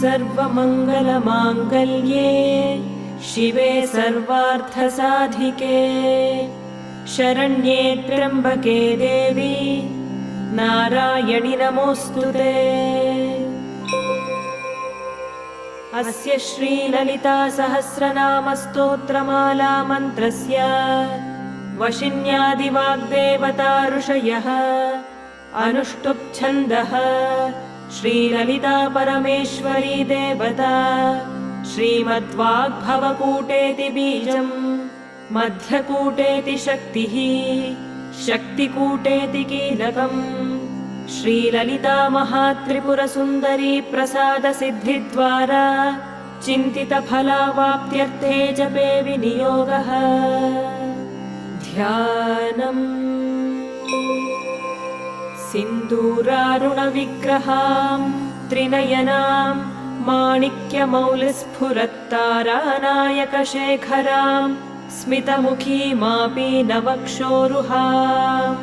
सर्वमङ्गलमाङ्गल्ये शिवे सर्वार्थसाधिके। शरण्ये त्र्यम्बके देवी नारायणि नमोऽस्तु ते। अस्य श्रीललिता सहस्रनामस्तोत्रमाला मन्त्रस्य वशिन्यादिवाग्देवता ऋषयः अनुष्टुप्छन्दः श्रीललिता परमेश्वरी देवता श्रीमद्वाग्भवकूटेति बीजम् मध्यकूटेति शक्तिः शक्तिकूटेति कीलकम् श्रीललिता महात्रिपुरसुन्दरी प्रसादसिद्धिद्वारा चिन्तितफलावाप्त्यर्थे जपे विनियोगः। ध्यानम् सिन्दूरारुणविग्रहाम् त्रिनयनाम् माणिक्यमौलिस्फुरत्तारानायकशेखराम् स्मितमुखीमापि नवक्षोरुहाम्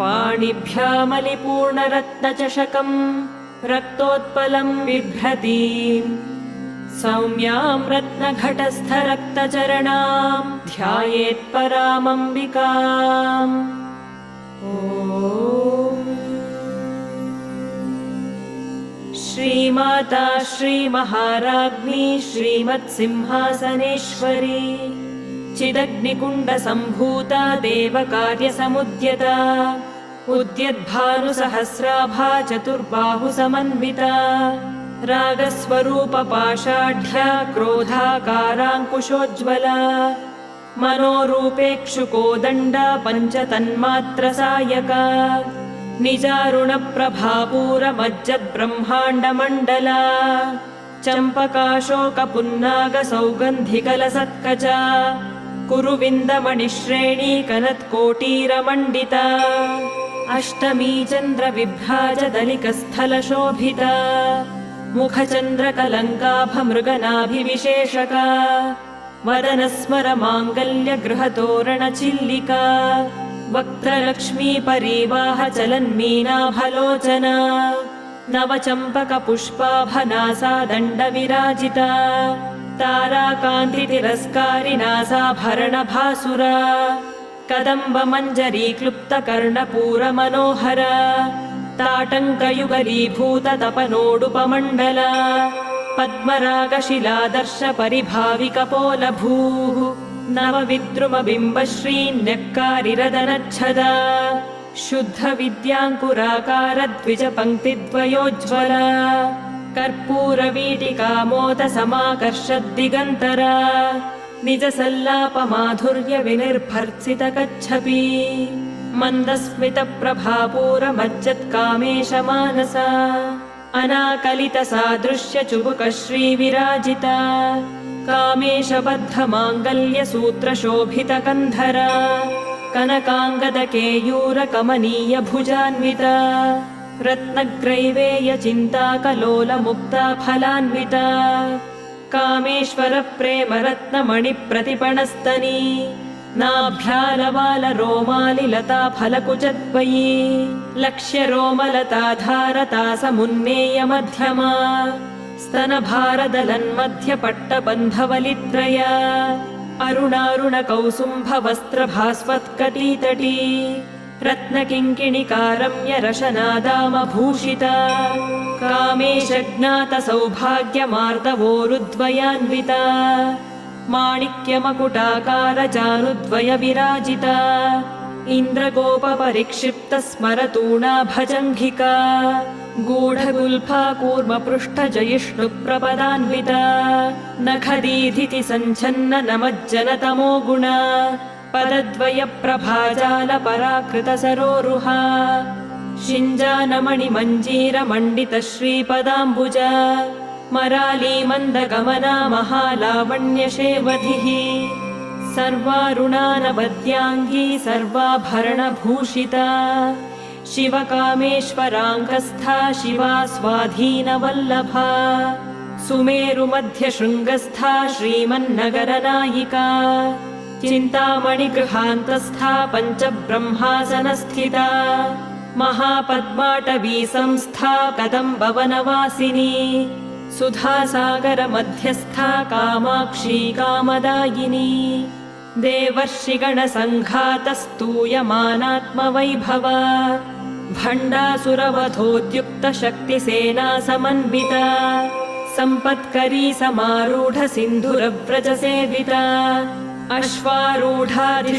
पाणिभ्यामलिपूर्णरत्नचषकम् रक्तोत्पलम् बिभ्रतीम् सौम्याम् रत्नघटस्थरक्तचरणाम् ध्यायेत्परामम्बिकाम्। ॐ श्रीमाता श्रीमहाराज्ञी श्रीमत्सिंहासनेश्वरी चिदग्निकुण्डसम्भूता देवकार्यसमुद्यता उद्यद्भानुसहस्राभा चतुर्बाहुसमन्विता रागस्वरूपपाषाढ्या क्रोधाकाराङ्कुशोज्ज्वला मनोरूपेक्षुकोदण्डा पञ्चतन्मात्रसायका निजारुणप्रभापूरमज्जद्ब्रह्माण्डमण्डला चम्पकाशोकपुन्नागसौगन्धिकलसत्कचा कुरुविन्दमणिश्रेणी कनत्कोटीरमण्डिता अष्टमी चन्द्रविभ्राजदलिकस्थलशोभिता मुखचन्द्रकलङ्काभमृगनाभिविशेषका वदनस्मरमाङ्गल्यगृहतोरणचिल्लिका वक्त्रलक्ष्मी परिवाह नवचम्पकपुष्पाभनासा दण्डविराजिता। ताराकान्तितिरस्कारिनासाभरणभासुरा कदम्बमञ्जरीक्लुप्तकर्णपूरमनोहरा ताटङ्कयुगलीभूततपनोडुपमण्डला पद्मरागशिलादर्शपरिभाविकपोलभूः नवविद्रुमबिम्बश्रीन्यक्कारिरदनच्छदा। शुद्धविद्याङ्कुराकारद्विजपङ्क्तिद्वयोज्ज्वला कर्पूरवीटिकामोदसमाकर्षद्दिगन्तरा। निजसल्लापमाधुर्यविनिर्भर्त्सितकच्छपी मन्दस्मितप्रभापूरमज्जत्कामेशमानसा अनाकलितसादृश्यचुबुकश्रीविराजिता। कामेशबद्धमाङ्गल्यसूत्रशोभितकन्धरा। कनकाङ्गदकेयूरकमनीयभुजान्विता। रत्नग्रैवेयचिन्ताकलोलमुक्ता फलान्विता कामेश्वरप्रेमरत्नमणिप्रतिपणस्तनी नाभ्यालवालरोमालिलता फलकुचद्वयी लक्ष्यरोमलताधारता समुन्नेयमध्यमा स्तनभारदलन्मध्यपट्टबन्धवलित्रया। अरुणारुणकौसुम्भवस्त्रभास्वत्कटीतटी। रत्नकिङ्किणिकारम्यरशनादामभूषिता। कामेशज्ञातसौभाग्यमार्दवोरुद्वयान्विता माणिक्यमकुटाकारजानुद्वयविराजिता। इन्द्रगोपपरिक्षिप्तस्मरतूणा भजङ्घिका गूढगुल्फा कूर्मपृष्ठजयिष्णुप्रपदान्विता नखदीधिति सञ्छन्न नमज्जनतमो गुणा। पदद्वयप्रभाजालपराकृतसरोरुहा। शिञ्जानमणिमञ्जीरमण्डितश्रीपदाम्बुजा मरालीमन्दगमना महालावण्यशेवधिः। सर्वारुणानवद्याङ्गी सर्वाभरणभूषिता। शिवकामेश्वराङ्गस्था शिवा स्वाधीनवल्लभा सुमेरुमध्यशृङ्गस्था श्रीमन्नगरनायिका। चिन्तामणिगृहान्तस्था पञ्चब्रह्मासनस्थिता। महापद्माटवी संस्था कदम्बवनवासिनी सुधासागरमध्यस्था कामाक्षी कामदायिनी। देवर्षिगणसङ्घातस्तूयमानात्मवैभवा भण्डासुरवधोद्युक्तशक्तिसेना समन्विता सम्पत्करी समारूढ सिन्धुरव्रजसेविता अश्वारूढाधि